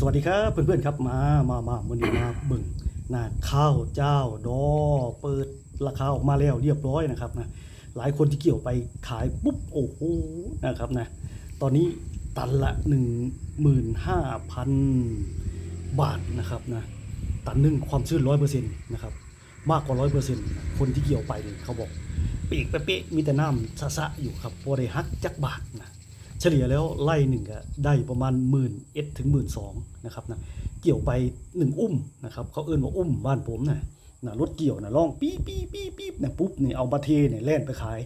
สวัสดีครับเพื่อนๆครับมามามาวันนี้มาเบิ่งนะข้าวเจ้าดอเปิดราคาออกมาแล้วเรียบร้อยนะครับนะหลายคนที่เกี่ยวไปขายปุ๊บโอ้โหนะครับนะตอนนี้ตันละ 15,000 บาทนะครับนะตันหนึ่งความชื้นร้อยเปอร์เซ็นต์นะครับมากกว่าร้อยเปอร์เซ็นต์คนที่เกี่ยวไปเลยเขาบอกปีกเป๊ะๆมีแต่น้ำสะๆอยู่ครับพอได้ฮักจักบาทนะ เฉลี่ยแล้วไล่หนึ่งก็ได้ประมาณหมื่นเอ็ดถึงหมื่นสองนะครับนะเกี่ยวไปหนึ่งอุ้มนะครับเขาเอื้นว่าอุ้มบ้านผมนะนะรถเกี่ยวนะล่องปี๊ปี๊ปี๊ปี๊นี่ยปุ๊บเนี่ยเอามาเทเนี่ยแล่นไปขาย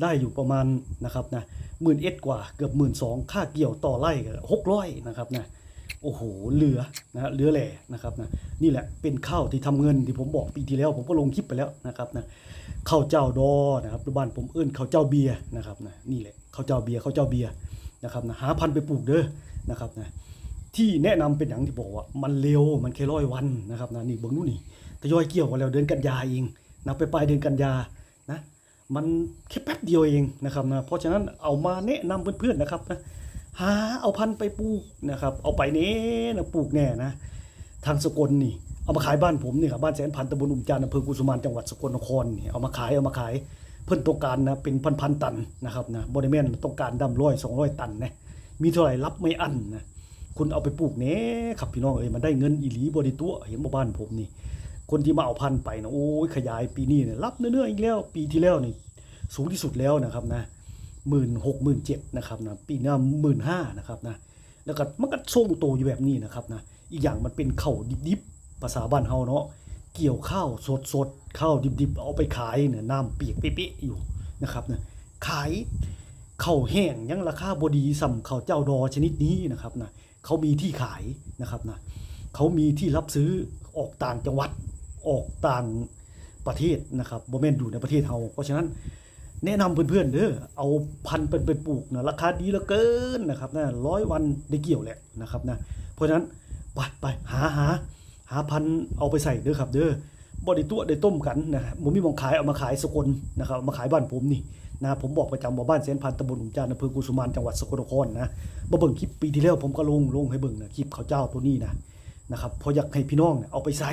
ได้อยู่ประมาณนะครับนะหมื่นเอ็ดกว่าเกือบหมื่นสองค่าเกี่ยวต่อไล่ก็หกร้อยนะครับนะโอ้โหเหลือนะฮะเหลือแหล่นะครับนะนี่แหละเป็นข้าวที่ทำเงินที่ผมบอกปีที่แล้ว ผมก็ลงคลิปไปแล้วนะครับนะข้าวเจ้าดอนะครับบ้านผมเอื้นข้าวเจ้าเบียร์นะครับนะนี่แหละข้าวเจ้าเบียร์ข้าวเจ้าเบียร์ นะครับนะหาพันธุ์ไปปลูกเด้อนะครับนะที่แนะนำเป็นอย่างที่บอกว่ามันเร็วมันแค่ร้อยวันนะครับนะนี่เบิ่งนู่นนี่ทยอยเกี่ยวกันแล้วเดือนกันยาเองนะไปปลายเดือนกันยานะมันแค่แป๊บเดียวเองนะครับนะเพราะฉะนั้นเอามาแนะนำเพื่อนๆนะครับนะหาเอาพันธุ์ไปปลูกนะครับ เอาไปเน้นะปลูกแน่นะทางสกลนี่เอามาขายบ้านผมนี่ครับบ้านแสนพันตำบลอุ่มจานอำเภอกุสุมานจังหวัดสกลนครนี่เอามาขายเอามาขาย เพิ่นต้องการนะเป็นพันๆตันนะครับนะบริเวณต้องการดำร้อยสองร้อยตันนะมีเท่าไหร่รับไม่อั้นนะคุณเอาไปปลูกเน่ครับพี่น้องเอ้ยมันได้เงินอีหลีบริตัวเห็นบ่บ้านผมนี่ คนที่มาเอาพันไปนะโอ้ยขยายปีนี้เนี่ยรับเนื้อๆอีกแล้ว ปีที่แล้วนี่สูงที่สุดแล้วนะครับนะหมื่นหกหมื่นเจ็ดนะครับนะปีหน้าหมื่นห้านะครับนะแล้วก็มันก็ทรงโตอยู่แบบนี้นะครับนะอีกอย่างมันเป็นเข้าดิบๆภาษาบ้านเฮาเนาะ เกี่ยวข้าวสดสดๆข้าวดิบๆ เอาไปขายเนี่ยน้ำเปียกเป๊ะๆอยู่นะครับนะขายข้าวแห้งยังราคาบดีสำข้าวเจ้าดอชนิดนี้นะครับนะเขามีที่ขายนะครับนะเขามีที่รับซื้อออกต่างจังหวัดออกต่างประเทศนะครับบ่แม่นอยู่ในประเทศเฮาเพราะฉะนั้นแนะนำเพื่อนๆเด้อเอาพันธุ์เป็นไปปลูกนะราคาดีเหลือเกินนะครับนะร้อยวันได้เกี่ยวแหละนะครับนะเพราะฉะนั้นไปไปหาหา หาพันเอาไปใส่เด้อครับเด้อบไดิตัวได้ต้มกันนะผมมีมองขายเอามาขายสกลนะครับมาขายบ้านผมนี่นะผมบอกประจำว่าบ้านเสนพันตำบลอุ่มจานอำเภอกุสุมานจังหวัดสกลนครนะมาเบิ่งคลิปปีที่แล้วผมก็ลงลงให้เบิ่งนะคลิปเขาวเจ้าตัวนี้นะนะครับพออยากให้พี่น้องเนี่ยเอาไปใส่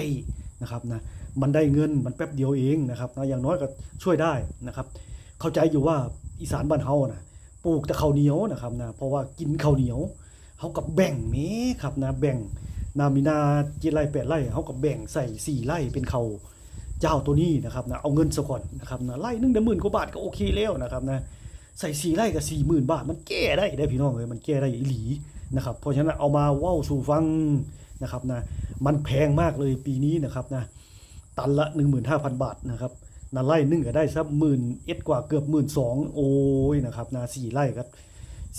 นะครับนะมันได้เงินมันแป๊บเดียวเองนะครับนะอย่างน้อยก็ช่วยได้นะครับ เข้าใจอยู่ว่าอีสานบ้านเฮานะปลูกแต่ข้าวเหนียวนะครับนะเพราะว่ากินข้าวเหนียวเฮากับแบ่งแหนี้ครับนะแบ่ง นามีนาเจ็ดไร่แปดไร่เขาก็แบ่งใส่สี่ไร่เป็นเขาเจ้าตัวนี้นะครับนะเอาเงินซะก่อนนะครับนะไร่หนึงเดือนหมื่นกว่าบาทก็โอเคแล้วนะครับนะใส่สี่ไร่กับสี่หมื่นบาทมันแก้ได้ได้พี่น้องเลยมันแก้ได้อีหลีนะครับเพราะฉะนั้นเอามาว้าสู่ฟังนะครับนะมันแพงมากเลยปีนี้นะครับนะตันละ 15,000 บาทนะครับนาไร่หนึงก็ได้สักหมื่นเอ็ดกว่าเกือบหมื่นสองโอ้ยนะครับนะสี่ไร่ครับ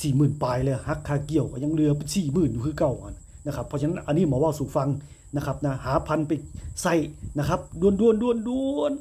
สี่หมื่นปลายเลยฮักคาเกี่ยวก็ยังเหลือสี่หมื่นอยู่คือเก่าอะ นะครับเพราะฉะนั้นอันนี้หมอว่าสู่ฟังนะครับนะหาพันไปใส่นะครับดวนดวนดวนดวน